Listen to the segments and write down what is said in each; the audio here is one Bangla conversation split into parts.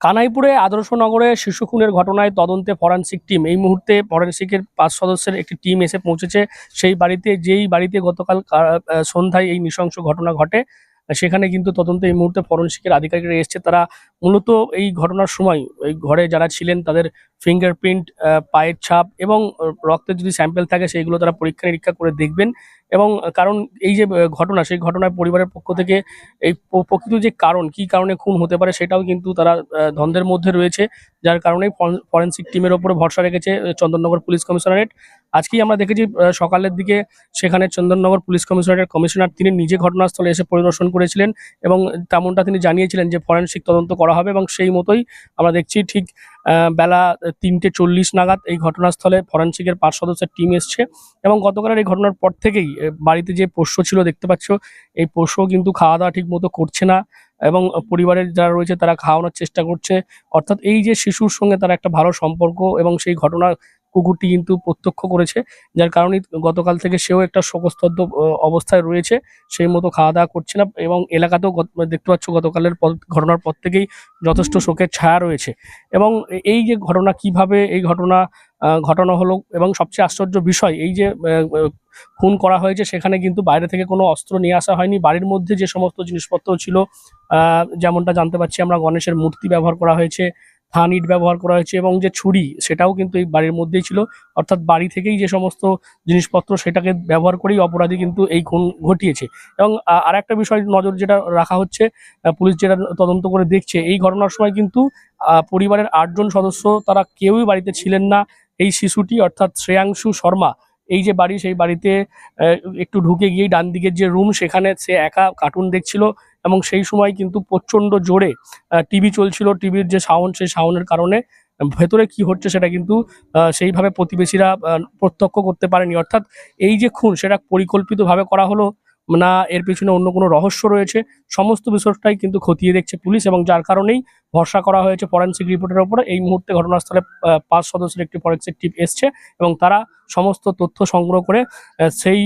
কানাইপুরে আদর্শ নগরে শিশু খুনের ঘটনায় তদন্তে ফরেন্সিক টিম। এই মুহূর্তে ফরেন্সিকের পাঁচ সদস্যের একটি টিম এসে পৌঁছেছে। সেই বাড়িতে, যেই বাড়িতে গতকাল সন্ধ্যায় এই নৃশংস ঘটনা ঘটে, সেখানে কিন্তু তদন্তে এই মুহূর্তে ফরেন্সিকের আধিকারিকরা এসছে। তারা মূলত এই ঘটনার সময় ওই ঘরে যারা ছিলেন, তাদের ফিঙ্গারপ্রিন্ট পায়ের ছাপ এবং রক্তের যদি স্যাম্পেল থাকে সেইগুলো তারা পরীক্ষা নিরীক্ষা করে দেখবেন। এবং কারণ এই যে ঘটনা, সেই ঘটনায় পরিবারের পক্ষ থেকে এই প্রকৃত যে কারণ, কি কারণে খুন হতে পারে সেটাও কিন্তু তারা দ্বন্দ্বের মধ্যে রয়েছে। যার কারণেই ফরেন্সিক টিমের ওপরে ভরসা রেখেছে চন্দননগর পুলিশ কমিশনারেট। আজকেই আমরা দেখেছি সকালের দিকে সেখানে চন্দননগর পুলিশ কমিশনারের কমিশনার তিনি নিজে ঘটনাস্থলে এসে পরিদর্শন করেছিলেন এবং তেমনটা তিনি জানিয়েছিলেন যে ফরেন্সিক তদন্ত করা হবে এবং সেই মতোই আমরা দেখছি ঠিক বেলা তিনটে চল্লিশ নাগাদ এই ঘটনাস্থলে ফরেন্সিকের পাঁচ সদস্যের টিম এসছে এবং গতকালের এই ঘটনার পর থেকেই বাড়িতে যে পোষ্য ছিল দেখতে পাচ্ছ, এই পোষ্য কিন্তু খাওয়া দাওয়া ঠিক মতো করছে না এবং পরিবারের যারা রয়েছে তারা খাওয়ানোর চেষ্টা করছে। অর্থাৎ এই যে শিশুর সঙ্গে তারা একটা ভালো সম্পর্ক এবং সেই ঘটনা কুকুরটি কিন্তু প্রত্যক্ষ করেছে, যার কারণে গতকাল থেকে সেও একটা শোকস্তব্ধ অবস্থায় রয়েছে। সেই মতো খাওয়া দাওয়া করছে না এবং এলাকাতেও গত- দেখতে পাচ্ছ গতকালের ঘটনার পর থেকেই যথেষ্ট শোকের ছায়া রয়েছে। এবং এই যে ঘটনা, কীভাবে এই ঘটনা ঘটানো হলো এবং সবচেয়ে আশ্চর্য বিষয়, এই যে খুন করা হয়েছে, সেখানে কিন্তু বাইরে থেকে কোনো অস্ত্র নিয়ে আসা হয়নি। বাড়ির মধ্যে যে সমস্ত জিনিসপত্র ছিল যেমনটা জানতে পারছি আমরা, গণেশের মূর্তি ব্যবহার করা হয়েছে থান ইট ব্যবহার করা হয়েছে এবং যে ছুরি সেটাও কিন্তু এই বাড়ির মধ্যেই ছিল। অর্থাৎ বাড়ি থেকেই যে সমস্ত জিনিসপত্র সেটাকে ব্যবহার করেই অপরাধী কিন্তু এই খুন ঘটিয়েছে। এবং আর একটা বিষয় নজর যেটা রাখা হচ্ছে পুলিশ যেটা তদন্ত করে দেখছে, এই ঘটনার সময় কিন্তু পরিবারের আটজন সদস্য, তারা কেউই বাড়িতে ছিলেন না। এই শিশুটি অর্থাৎ শ্রেয়াংশু শর্মা এই যে বাড়ি, সেই বাড়িতে একটু ঢুকে গিয়ে ডান দিকের যে রুম সেখানে সে একা কার্টুন দেখছিল এবং সেই সময় কিন্তু প্রচণ্ড জোরে টিভি চলছিল টিভির যে সাউন্ড সেই সাউন্ডের কারণে ভেতরে কি হচ্ছে সেটা কিন্তু সেইভাবে প্রতিবেশীরা প্রত্যক্ষ করতে পারেনি। অর্থাৎ এই যে খুন, সেটা পরিকল্পিতভাবে করা হলো না, এর পিছনে অন্য কোনো রহস্য রয়েছে। সমস্ত বিষয়টাই কিন্তু খতিয়ে দেখছে পুলিশ এবং যার কারণেই ভরসা করা হয়েছে ফরেন্সিক রিপোর্টের ওপরে। এই মুহূর্তে ঘটনাস্থলে পাঁচ সদস্যের একটি ফরেন্সিক টিম এসছে এবং তারা সমস্ত তথ্য সংগ্রহ করে সেই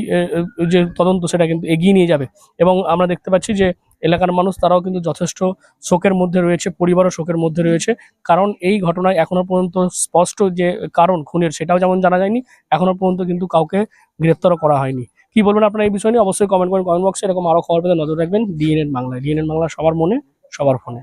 যে তদন্ত সেটা কিন্তু এগিয়ে নিয়ে যাবে। এবং আমরা দেখতে পাচ্ছি যে এলাকার মানুষ তারাও কিন্তু যথেষ্ট শোকের মধ্যে রয়েছে, পরিবারও শোকের মধ্যে রয়েছে। কারণ এই ঘটনায় এখনও পর্যন্ত স্পষ্ট যে কারণ, খুনের, সেটাও যেমন জানা যায়নি এখনও পর্যন্ত কিন্তু কাউকে গ্রেপ্তারও করা হয়নি। কি বলবেন আপনার এই বিষয় নিয়ে? অবশ্যই কমেন্ট করেন কমেন্ট বক্সে এরকম আরও খবর পেতে নজর রাখবেন। ডিএনএন বাংলায়। ডিএনএন বাংলা সবার মনে, সবার ফোনে।